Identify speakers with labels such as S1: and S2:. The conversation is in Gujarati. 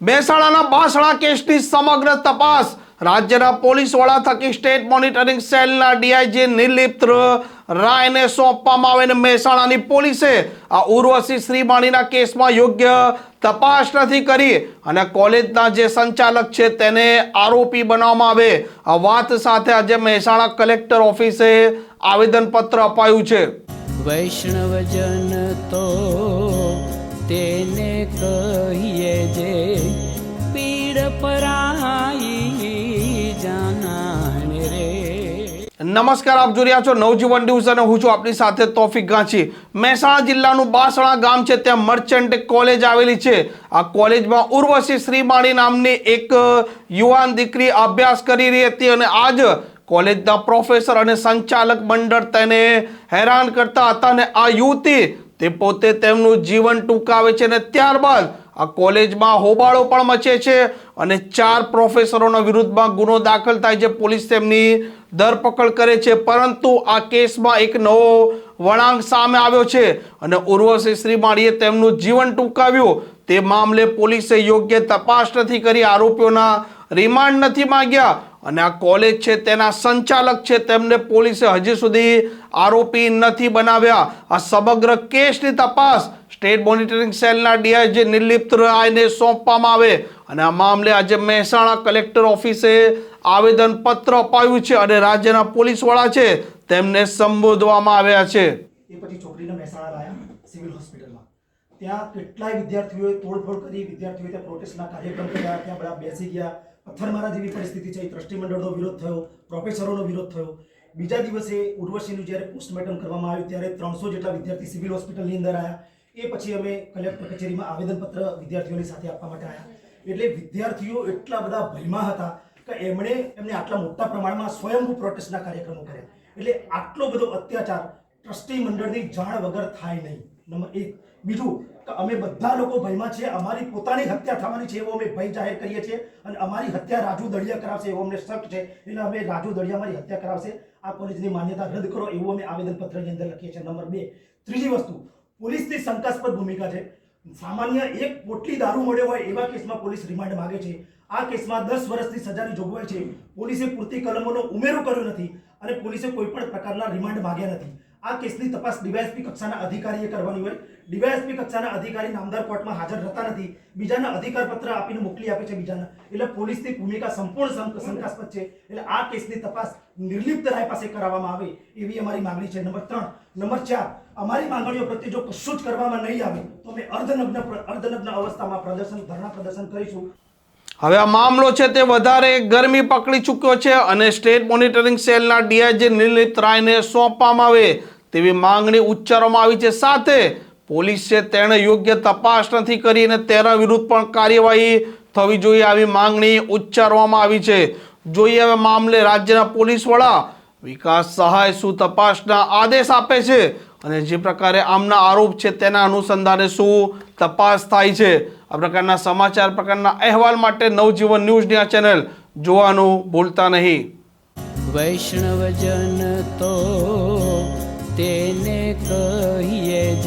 S1: મહેસાણાના બાસણા કેસની સમગ્ર તપાસ. રાજ્યના પોલીસ વડા થકી સ્ટેટ મોનિટરિંગ સેલના ડીઆઈજી નિર્લિપ્ત રાયને સોંપવામાં આવે અને મહેસાણાની પોલીસે આ ઉર્વશી શ્રીમાણીના કેસમાં યોગ્ય તપાસ નથી કરી અને કોલેજના જે સંચાલક છે તેને આરોપી બનાવવામાં આવે. આ વાત સાથે આજે મહેસાણા કલેક્ટર ઓફિસે આવેદનપત્ર અપાયું છે.
S2: વૈષ્ણવજન તો તેને કહીએ જે પીડ પરાઈ જાનાને રે.
S1: નમસ્કાર, આપ જોઈ રહ્યા છો નવજીવન ન્યૂઝ અને હું છું આપની સાથે તોફિક ગાંચી. મહેસાણા જિલ્લાનું બાસણા ગામ છે, ત્યાં મર્ચન્ટ કોલેજ આવેલી છે. આ કોલેજમાં ઉર્વશી શ્રીમાણી નામની એક યુવાન દીકરી અભ્યાસ કરી રહી હતી અને આજ કોલેજના પ્રોફેસર અને સંચાલક મંડળ તેને હેરાન કરતા હતા અને આ યુવતી તે પોતે તેમનું જીવન ટૂંકાવે છે અને ત્યારબાદ આ કોલેજમાં હોબાળો પણ મચે છે અને ચાર પ્રોફેસરોના વિરુદ્ધમાં ગુનો દાખલ થાય છે. પોલીસ તેમની ધરપકડ કરે છે. પરંતુ આ કેસમાં એક નવો વળાંક સામે આવ્યો છે અને ઉર્વશી શ્રીમાળીએ તેમનું જીવન ટૂંકાવ્યું. તે મામલે પોલીસે યોગ્ય તપાસ નથી કરી. આરોપીઓના રિમાન્ડ નથી માંગ્યા. અને આ કોલેજ છે તેના સંચાલક છે, તેમને પોલીસે હજી સુધી આરોપી નથી બનાવ્યા. આ સમગ્ર કેસની તપાસ સ્ટેટ મોનિટરિંગ સેલના ડીઆઈજી નિર્લિપ્ત રાયને સોંપવામાં આવે. અને આ મામલે આજે મહેસાણા કલેક્ટર ઓફિસે આવેદન પત્ર અપાયું છે અને રાજ્યના પોલીસ વડા છે તેમને સંબોધવામાં આવ્યા છે.
S3: એ પછી છોકરીને મહેસાણા લાયા સિવિલ હોસ્પિટલમાં. ત્યાં કેટલાય વિદ્યાર્થીઓએ તોડફોડ કરી. વિદ્યાર્થીઓએ ત્યાં પ્રોટેસ્ટના કાર્યક્રમ કર્યા. ત્યાં બધા બેસી ગયા. પથ્થરમારા જેવી પરિસ્થિતિ છે. ટ્રસ્ટી મંડળનો વિરોધ થયો, પ્રોફેસરોનો વિરોધ થયો. બીજા દિવસે ઉર્વશીનું જ્યારે પોસ્ટમોર્ટમ કરવામાં આવ્યું, ત્યારે ત્રણસો જેટલા વિદ્યાર્થી સિવિલ હોસ્પિટલની અંદર આવ્યા એ પછી અમે કલેક્ટર કચેરીમાં આવેદનપત્ર વિદ્યાર્થીઓની સાથે આપવા માટે આવ્યા એટલે વિદ્યાર્થીઓ એટલા બધા ભયમાં હતા કે એમણે એમને આટલા મોટા પ્રમાણમાં સ્વયંભૂ પ્રોટેસ્ટના કાર્યક્રમો કર્યા. એટલે આટલો બધો અત્યાચાર ટ્રસ્ટી મંડળની જાણ વગર થાય નહીં. નંબર એક. બીજું, કે અમે બધા લોકો ભયમાં છીએ, અમારી પોતાની હત્યા થવાની છે એવો અમે ભય જાહેર કરીએ છીએ અને અમારી હત્યા રાજુ દળિયા કરાવશે એવો અમને શક છે. એટલે અમે રાજુ દળિયા અમારી હત્યા કરાવશે. આ કોલેજની માન્યતા રદ કરો એવું અમે આવેદનપત્રની અંદર લખીએ છીએ. નંબર બે. ત્રીજી વસ્તુ, પોલીસની શંકાસ્પદ ભૂમિકા છે. સામાન્ય એક પોટલી દારૂ મળ્યો હોય એવા કેસમાં પોલીસ રિમાન્ડ માંગે છે. આ કેસમાં દસ વર્ષની સજાની જોગવાઈ છે. પોલીસે પૂરતી કલમોનો ઉમેરો કર્યો નથી અને પોલીસે કોઈ પણ પ્રકારના રિમાન્ડ માંગ્યા નથી. આ કેસની તપાસ ડીવાયએસપી કક્ષાના અધિકારીએ કરવાની હોય. ડીવાયએસપી કક્ષાના અધિકારી નામદાર કોર્ટમાં હાજર રહેતા નથી. બીજાના અધિકાર પત્ર આપીને મોકલી આપે છે બીજાના. એટલે પોલીસની ભૂમિકા સંપૂર્ણ શંક- શંકાસ્પદ છે. એટલે આ કેસની તપાસ નિર્લિપ્ત રાય પાસે કરાવવામાં આવે એવી અમારી માંગણી છે. નંબર ત્રણ. નંબર ચાર. અમારી માંગણીઓ પ્રત્યે જો કશું જ કરવામાં નહીં આવે, તો અમે અર્ધનગ્ન અર્ધનગ્ન અવસ્થામાં પ્રદર્શન ધરણા પ્રદર્શન કરીશું.
S1: હવે આ મામલો છે તે વધારે ગરમી પકડી ચૂક્યો છે અને સ્ટેટ મોનિટરિંગ સેલના ડીઆઈજી નિલિત રાયને સોંપવામાં આવે તેવી માંગણી ઉચ્ચારવામાં આવી છે. સાથે પોલીસે તેણે યોગ્ય તપાસ નથી કરી અને તેના વિરુદ્ધ પણ કાર્યવાહી થવી જોઈએ આવી માંગણી ઉચ્ચારવામાં આવી છે. જોઈએ હવે મામલે રાજ્યના પોલીસ વડા વિકાસ સહાય શું તપાસના આદેશ આપે છે અને જે પ્રકારે આમના આરોપ છે તેના અનુસંધાને શું તપાસ થાય છે? આ પ્રકારના સમાચાર, પ્રકારના અહેવાલ માટે નવજીવન ન્યૂઝની આ ચેનલ જોવાનું ભૂલતા નહીં.
S2: વૈષ્ણવજન તો તેને કહીએ